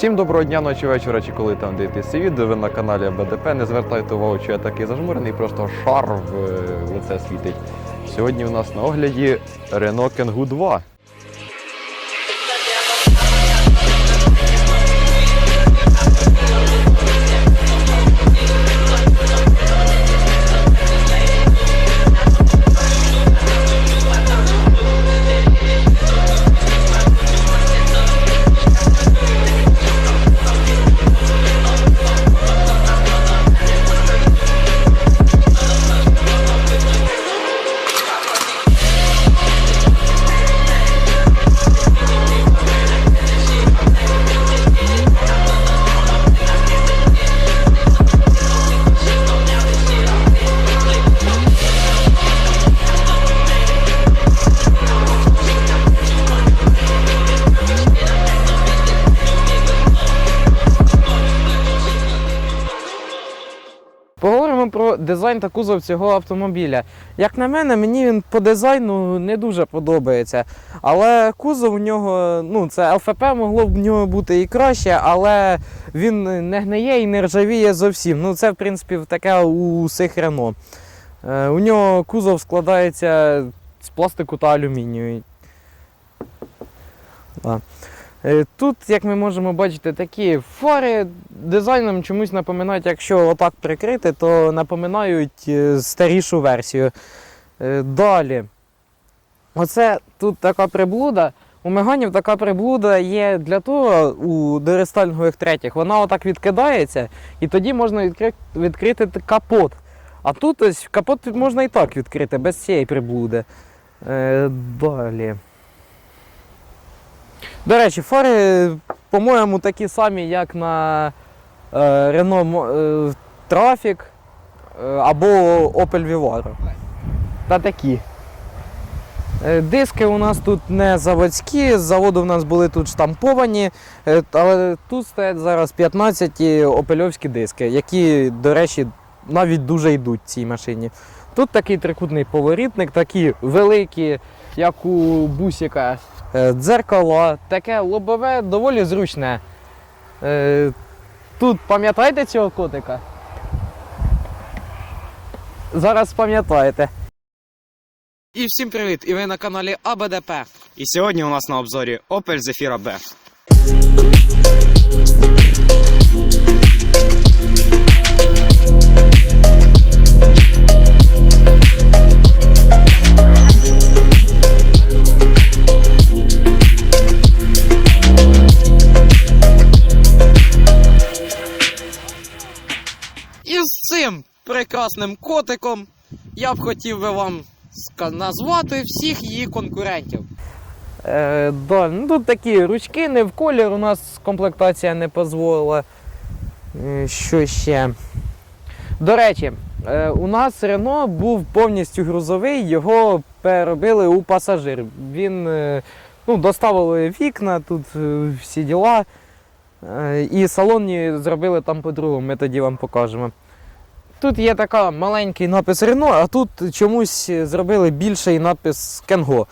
Всім доброго дня, ночі, вечора, чи коли там дивитесь відео, ви на каналі БДП. Не звертайте увагу, що я такий зажмурений, просто шар в е, лице світить. Сьогодні у нас на огляді Renault Kangoo 2. Дизайн та кузов цього автомобіля. Як на мене, мені він по дизайну не дуже подобається. Але кузов у нього, ну це ЛФП могло б в нього бути і краще, але він не гниє і не ржавіє зовсім. Ну це в принципі таке у усіх Рено. Е, у нього кузов складається з пластику та алюмінію. Да. Е, Тут, як ми можемо бачити, такі фари дизайном чомусь напоминають, якщо отак прикрити, то напоминають е, старішу версію. Е, Далі. Оце тут така приблуда. У меганів така приблуда є для того у дорестайлінгових третіх. Вона отак відкидається, і тоді можна відкри- відкрити капот. А тут ось капот можна і так відкрити, без цієї приблуди. Далі. До речі, фари, по-моєму, такі самі, як на е, Renault е, Trafic е, або Opel Vivaro. Та такі. Диски у нас тут не заводські, з заводу в нас були тут штамповані, але тут стоять зараз 15 опельовські диски, які, до речі, навіть дуже йдуть цій машині. Тут такий трикутний поворітник, такі великі, як у бусика. Е, Дзеркало, таке лобове, доволі зручне. Е, Тут пам'ятаєте цього котика? Зараз пам'ятаєте. І всім привіт! І ви на каналі АБДП. І сьогодні у нас на обзорі Opel Zafira B. цим прекрасним котиком я б хотів би вам назвати всіх її конкурентів. Е, да, ну тут такі ручки не в колір, у нас комплектація не дозволила. Е, що ще? До речі, е, у нас Рено був повністю грузовий, його переробили у пасажир. Він е, ну, доставили вікна, тут всі діла. І салонні зробили там по-другому, ми тоді вам покажемо. Тут є така маленький напис Рено, а тут чомусь зробили більший напис Кенго.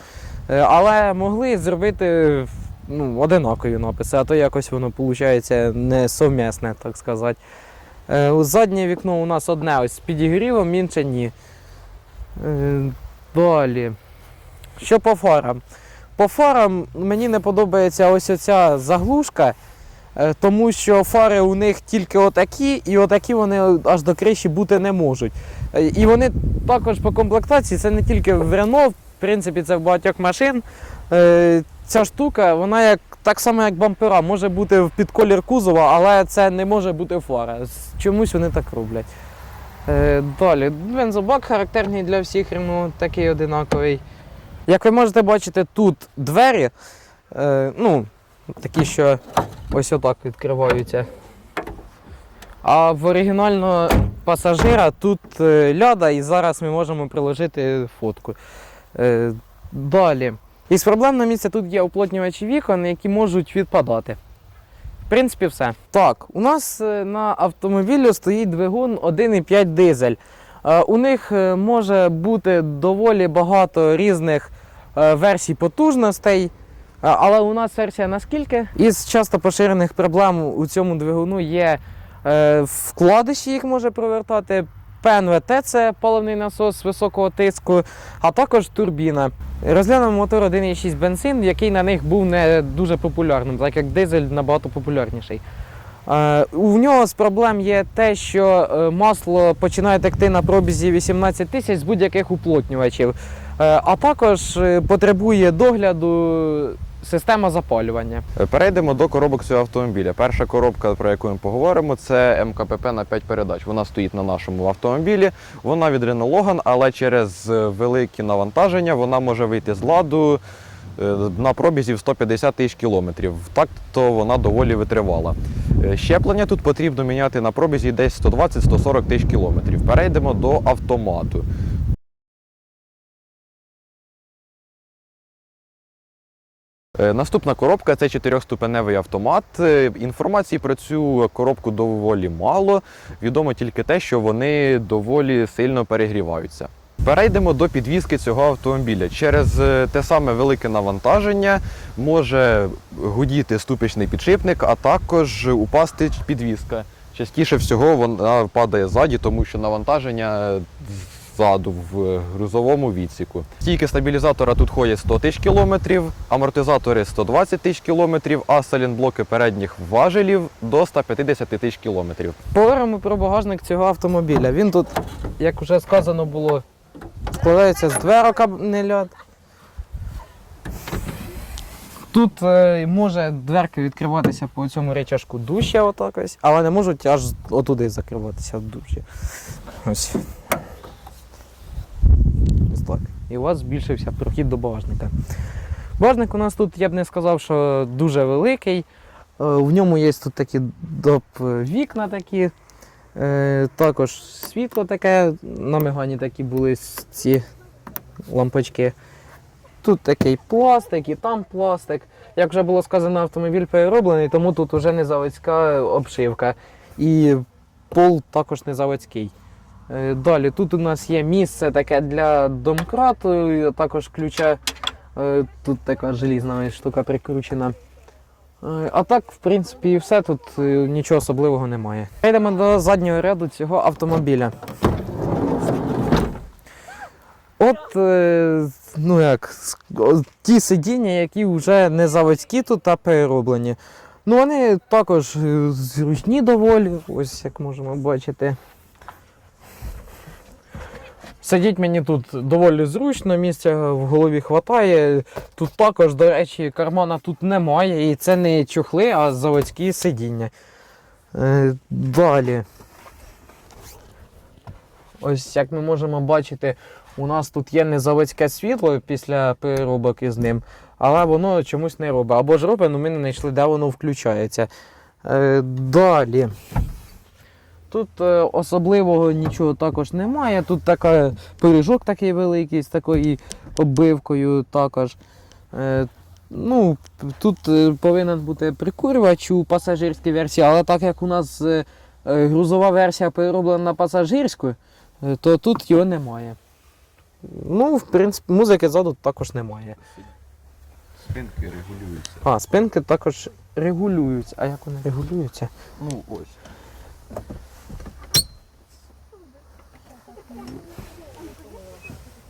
Е, Але могли зробити ну, одинакові написи, а то якось воно виходить несовмісне, так сказати. Е, Заднє вікно у нас одне ось з підігрівом, інше ні. Е, Далі. Що по фарам? По фарам мені не подобається ось оця заглушка, тому що фари у них тільки отакі, і отакі вони аж до криші бути не можуть. Е, І вони також по комплектації, це не тільки в Renault, в принципі, це в багатьох машин. Е, Ця штука, вона як так само, як бампера, може бути в під колір кузова, але це не може бути фара. Чомусь вони так роблять. Е, Далі, бензобак характерний для всіх Renault, такий одинаковий. Як ви можете бачити, тут двері, е, ну, такі, що ось отак відкриваються. А в оригінального пасажира тут е, ляда, і зараз ми можемо приложити фотку. Е, Далі. Із проблемного місця тут є уплотнювачі вікон, які можуть відпадати. В принципі, все. Так, у нас е, на автомобілі стоїть двигун 1,5 дизель. У них може бути доволі багато різних версій потужностей. А, Але у нас версія наскільки? Із часто поширених проблем у цьому двигуну є е, вкладиші, їх може провертати. ПНВТ це паливний насос високого тиску, а також турбіна. Розглянемо мотор 1.6 бензин, який на них був не дуже популярним, так як дизель набагато популярніший. Е, У нього з проблем є те, що е, масло починає текти на пробізі 18 тисяч з будь-яких уплотнювачів, Е, а також е, потребує догляду система запалювання. Е, Перейдемо до коробок цього автомобіля. Перша коробка, про яку ми поговоримо, це МКПП на 5 передач. Вона стоїть на нашому автомобілі. Вона від Logan, але через великі навантаження вона може вийти з ладу е, на пробізі в 150 тисяч кілометрів. Так то вона доволі витривала. Е, Щеплення тут потрібно міняти на пробізі десь 120-140 тисяч кілометрів. Перейдемо до автомату. Наступна коробка це чотирьохступеневий автомат. Е, Інформації про цю коробку доволі мало. Відомо тільки те, що вони доволі сильно перегріваються. Перейдемо до підвізки цього автомобіля. Через е, те саме велике навантаження може гудіти ступичний підшипник, а також упасти підвізка. Частіше всього вона падає ззаді, тому що навантаження ззаду в грузовому відсіку. Стійки стабілізатора тут ходять 100 тисяч кілометрів, амортизатори 120 тисяч кілометрів, а салінблоки передніх важелів до 150 тисяч кілометрів. Поговоримо про багажник цього автомобіля. Він тут, як вже сказано було, складається з дверок, не ляд. Тут е, може дверки відкриватися по цьому речашку дужче отак ось, але не можуть аж отуди закриватися дужче. Ось. І у вас збільшився прохід до багажника. Багажник у нас тут, я б не сказав, що дуже великий. Е, В ньому є тут такі доп вікна такі. Е, також світло таке, на мигані такі були ці лампочки. Тут такий пластик і там пластик. Як вже було сказано, автомобіль перероблений, тому тут вже не заводська обшивка. І пол також не заводський. Е, Далі тут у нас є місце таке для домкрату, також ключа. Е, Тут така желізна штука прикручена. Е, А так, в принципі, і все тут нічого особливого немає. Перейдемо до заднього ряду цього автомобіля. От, ну як, ті сидіння, які вже не заводські тут, а перероблені. Ну, вони також зручні доволі, ось як можемо бачити. Сидіть мені тут доволі зручно, місця в голові хватає. Тут також, до речі, кармана тут немає, і це не чохли, а заводські сидіння. Е, далі. Ось як ми можемо бачити, у нас тут є незаводське світло після переробок із ним, але воно чомусь не робить. Або ж робить, але ми не знайшли, де воно включається. Е, далі. Тут е, особливого нічого також немає. Тут така пиріжок такий великий з такою оббивкою також. Е, ну, тут е, повинен бути прикурювач у пасажирській версії, але так як у нас е, е, грузова версія перероблена на пасажирську, е, то тут його немає. Ну, в принципі, музики ззаду також немає. Спинки регулюються. А, спинки також регулюються. А як вони регулюються? Ну ось.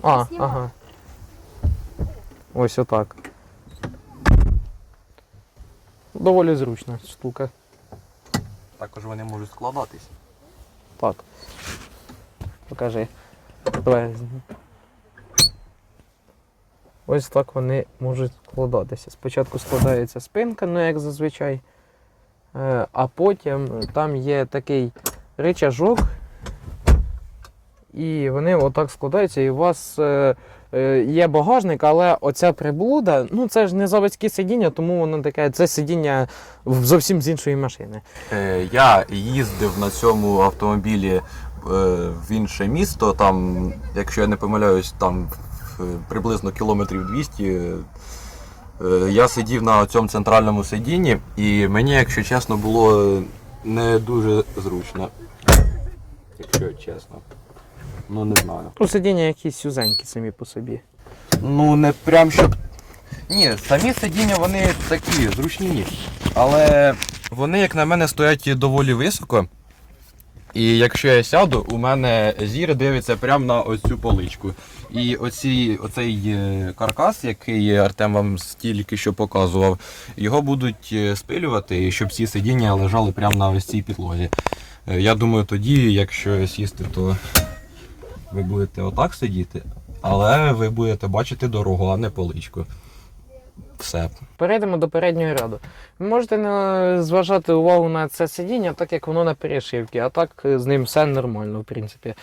А, ага. Ось отак. Доволі зручна штука. Також вони можуть складатись. Так. Покажи. Давай. Ось так вони можуть складатися. Спочатку складається спинка, ну як зазвичай. Е, А потім там є такий ричажок. І вони отак складаються, і у вас е, е, є багажник, але оця приблуда, ну це ж не заводське сидіння, тому воно таке, це сидіння зовсім з іншої машини. Е, Я їздив на цьому автомобілі е, в інше місто. Там, якщо я не помиляюсь, там е, приблизно кілометрів 200. е, е, Я сидів на цьому центральному сидінні, і мені, якщо чесно, було не дуже зручно. Якщо чесно. Ну не знаю. Ну, сидіння якісь сюзенькі самі по собі. Ну не прям щоб Ні, самі сидіння вони такі зручні, але вони, як на мене, стоять доволі високо. І якщо я сяду, у мене зір дивиться прямо на ось цю поличку. І оці, оцей е, каркас, який Артем вам стільки що показував, його будуть е, спилювати, щоб ці сидіння лежали прямо на ось цій підлозі. Е, Я думаю, тоді, якщо сісти, то ви будете отак сидіти, але ви будете бачити дорогу, а не поличку. Все. Перейдемо до переднього ряду. Ви можете не зважати увагу на це сидіння, так як воно на перешивці, а так е, з ним все нормально, в принципі.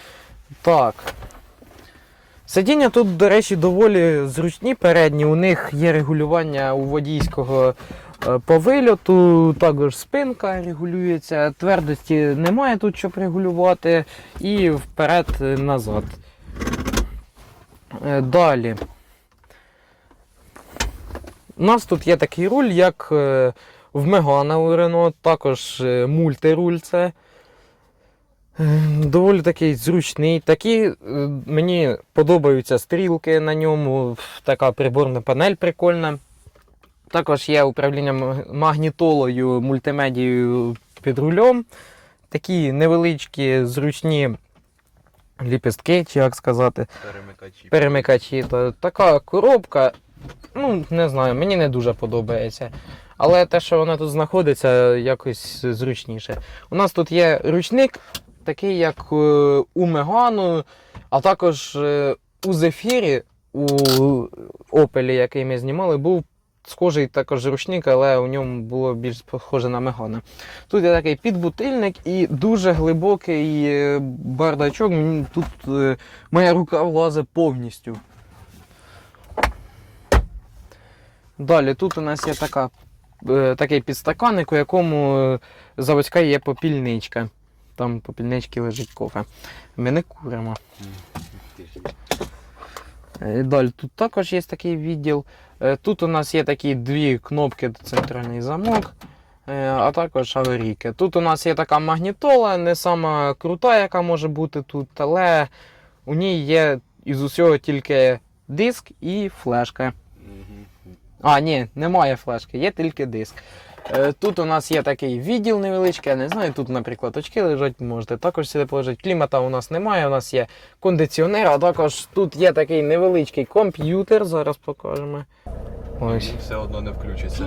Так. Сидіння тут, до речі, доволі зручні передні. У них є регулювання у водійського по вильоту, також спинка регулюється, твердості немає тут, щоб регулювати, і вперед-назад. Е, Далі. У нас тут є такий руль, як е, в Мегана у Рено, також е, мультируль це. Е, Доволі такий зручний. Такі е, мені подобаються стрілки на ньому, така приборна панель прикольна. Також є управління магнітолою, мультимедією під рулем. Такі невеличкі, зручні ліпістки, чи як сказати Перемикачі. перемикачі. То така коробка, ну, не знаю, мені не дуже подобається. Але те, що вона тут знаходиться, якось зручніше. У нас тут є ручник, такий, як е, у Мегану, а також е, у Зефірі, у Опелі, який ми знімали, був схожий також ручник, але у ньому було більш схоже на Мегана. Тут є такий підбутильник і дуже глибокий е, бардачок. Тут е, моя рука влазить повністю. Далі тут у нас є така, е, такий підстаканник, у якому заводська є попільничка. Там попільнички лежить кофе. Ми не куримо. Е, Далі тут також є такий відділ. Е, Тут у нас є такі дві кнопки центральний замок, е, а також аварійки. Тут у нас є така магнітола, не сама крута, яка може бути тут, але у ній є із усього тільки диск і флешка. А, ні, немає флешки, є тільки диск. Е, Тут у нас є такий відділ невеличкий, я не знаю, тут, наприклад, очки лежать, можете також сюди положити. Клімата у нас немає, у нас є кондиціонер, а також тут є такий невеличкий комп'ютер, зараз покажемо. Ось, Все одно не включиться.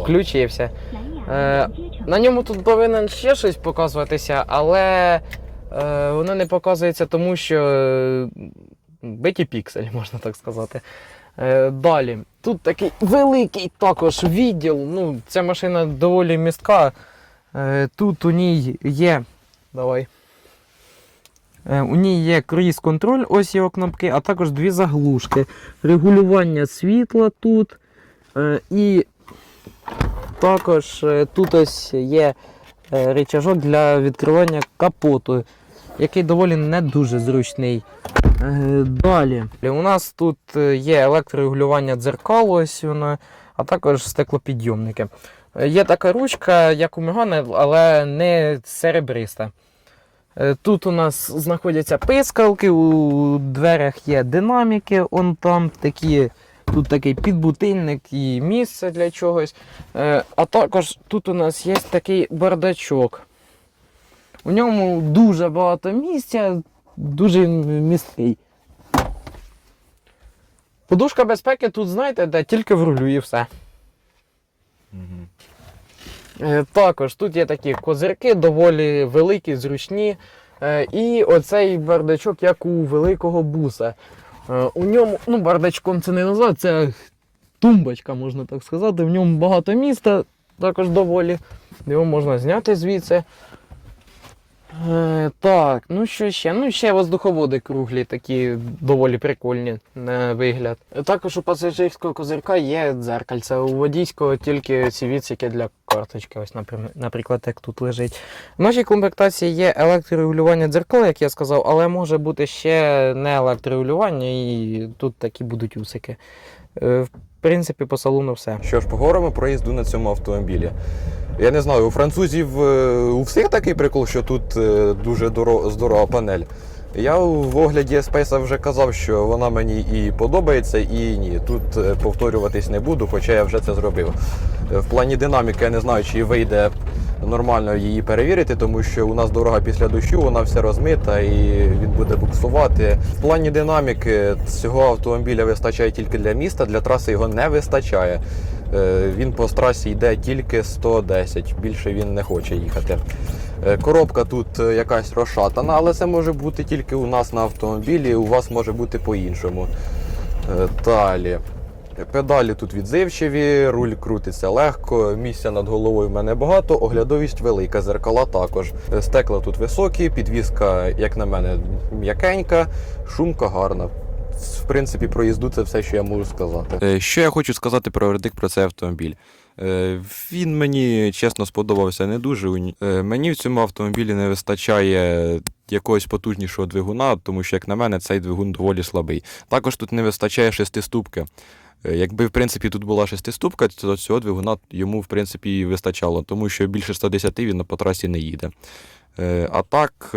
включився. Е, на ньому тут повинен ще щось показуватися, але е, воно не показується, тому що е, биті пікселі, можна так сказати. Е, далі. Тут такий великий також відділ. Ну, ця машина доволі містка. Е, тут у ній є. Давай. Е, у ній є круїз-контроль, ось його кнопки, а також дві заглушки. Регулювання світла тут. І також тут ось є рычажок для відкривання капоту, який доволі не дуже зручний. Е, Далі. У нас тут е, є електрорегулювання дзеркал, ось воно, а також стеклопідйомники. Е, Є така ручка, як у Мегана, але не серебриста. Е, Тут у нас знаходяться пискалки, у дверях є динаміки, он там такі, тут такий підбутильник і місце для чогось. Е, А також тут у нас є такий бардачок. У ньому дуже багато місця, дуже місткий. Подушка безпеки тут, знаєте, де тільки в рулю і все. Е, Також тут є такі козирки, доволі великі, зручні. Е, І оцей бардачок, як у великого буса. Е, У ньому, ну, бардачком це не назвати, це тумбочка, можна так сказати. В ньому багато міста, також доволі. Його можна зняти звідси. Е, так, ну що ще? Ну, ще воздуховоди круглі, такі доволі прикольні на вигляд. Також у пасажирського козирка є дзеркальце. У водійського тільки ці відсіки для карточки, ось, наприклад, як тут лежить. В нашій комплектації є електрорегулювання дзеркал, як я сказав, але може бути ще не електрорегулювання, і тут такі будуть усики. Е, В принципі, по салону все. Що ж, поговоримо про їзду на цьому автомобілі. Я не знаю, у французів е, у всіх такий прикол, що тут е, дуже доро- здорова панель. Я в огляді Space вже казав, що вона мені і подобається, і ні. Тут е, повторюватись не буду, хоча я вже це зробив. В плані динаміки я не знаю, чи вийде нормально її перевірити, тому що у нас дорога після дощу, вона вся розмита і він буде буксувати. В плані динаміки цього автомобіля вистачає тільки для міста, для траси його не вистачає. Е, Він по трасі йде тільки 110, більше він не хоче їхати. Е, Коробка тут е, якась розшатана, але це може бути тільки у нас на автомобілі, у вас може бути по-іншому. Далі. Педалі тут відзивчиві, руль крутиться легко, місця над головою в мене багато, оглядовість велика, зеркала також. Стекла тут високі, підвізка, як на мене, м'якенька, шумка гарна. В принципі, про їзду це все, що я можу сказати. Е, Що я хочу сказати про вердикт про цей автомобіль? Е, Він мені чесно сподобався не дуже. Е, Мені в цьому автомобілі не вистачає якогось потужнішого двигуна, тому що, як на мене, цей двигун доволі слабий. Також тут не вистачає шестиступки. Якби в принципі тут була шестиступка, то цього двигуна йому в принципі вистачало, тому що більше 110 він по трасі не їде. А так.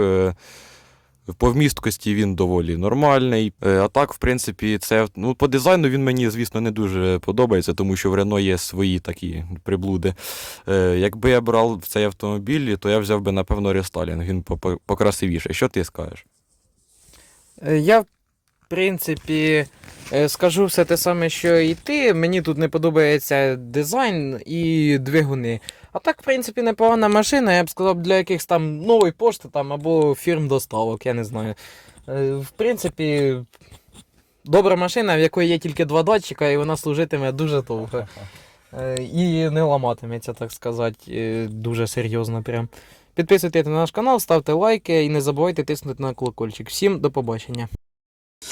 По вмісткості він доволі нормальний. Е, А так, в принципі, це ну, по дизайну він мені, звісно, не дуже подобається, тому що в Рено є свої такі приблуди. Е, Якби я брав цей автомобіль, то я взяв би, напевно, рестайлінг, він по- по- покрасивіший. Що ти скажеш? Е, Я, принципі, е, скажу все те саме, що і ти. Мені тут не подобається дизайн і двигуни. А так, в принципі, непогана машина, я б сказав, для якихось там нової пошти там, або фірм доставок, я не знаю. Е, В принципі, добра машина, в якої є тільки два датчика, і вона служитиме дуже довго. Е, І не ламатиметься, так сказати, дуже серйозно прям. Підписуйтесь на наш канал, ставте лайки і не забувайте тиснути на колокольчик. Всім до побачення.